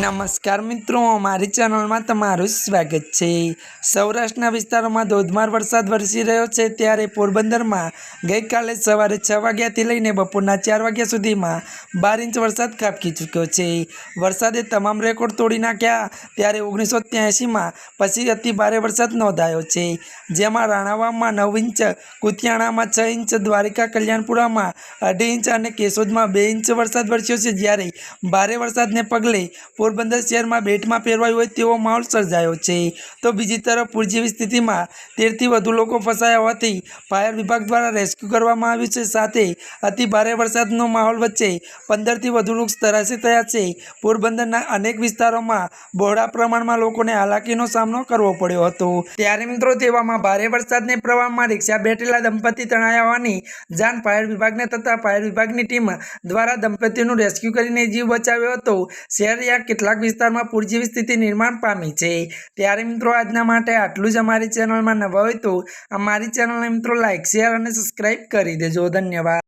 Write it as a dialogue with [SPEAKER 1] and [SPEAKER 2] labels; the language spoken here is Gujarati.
[SPEAKER 1] નમસ્કાર મિત્રો, મારી ચેનલમાં તમારું સ્વાગત છે. સૌરાષ્ટ્રના વિસ્તારોમાં ધોધમાર વરસાદ વરસી રહ્યો છે ત્યારે પોરબંદરમાં ગઈકાલે સવારે છ વાગ્યાથી લઈને બપોરના ચાર વાગ્યા સુધીમાં બાર ઇંચ વરસાદ ખાબકી ચૂક્યો છે. વરસાદે તમામ રેકોર્ડ તોડી નાખ્યા ત્યારે ઓગણીસો ત્યાંસીમાં પછી અતિ ભારે વરસાદ નોંધાયો છે. જેમાં રાણાવામાં નવ ઇંચ, કુતિયાણામાં છ ઇંચ, દ્વારિકા કલ્યાણપુરામાં અઢી ઇંચ અને કેશોદમાં બે ઇંચ વરસાદ વરસ્યો છે. જ્યારે ભારે વરસાદને પગલે પોરબંદર શહેરમાં બેટમાં ફેરવાયું હોય તેવો માહોલ સર્જાયો છે. તો બીજી તરફ પૂર જેવી સ્થિતિમાં તેરથી વધુ લોકો ફસાયા હોવાથી ફાયર વિભાગ દ્વારા રેસ્ક્યુ કરવામાં આવ્યું છે. સાથે અતિ ભારે વરસાદનો માહોલ વચ્ચે પંદરથી વધુ વૃક્ષ તરાશી થયા છે. પોરબંદરના અનેક વિસ્તારોમાં બહોળા પ્રમાણમાં લોકોને હાલાકીનો સામનો કરવો પડ્યો હતો. ત્યારે મિત્રો તેવામાં ભારે વરસાદને પ્રવાહમાં રિક્ષા બેઠેલા દંપતી તણાયા હોવાની જાણ ફાયર વિભાગને થતાં ફાયર વિભાગની ટીમ દ્વારા દંપતીનું રેસ્ક્યુ કરીને જીવ બચાવ્યો હતો. શહેરના કેટલાક વિસ્તારમાં પૂર જેવી સ્થિતિ નિર્માણ પામી છે. ત્યારે મિત્રો આજના માટે આટલું જ અમારી ચેનલમાં નવા હોય તો અમારી ચેનલને મિત્રો લાઇક શેર અને સબસ્ક્રાઈબ કરી દેજો. ધન્યવાદ.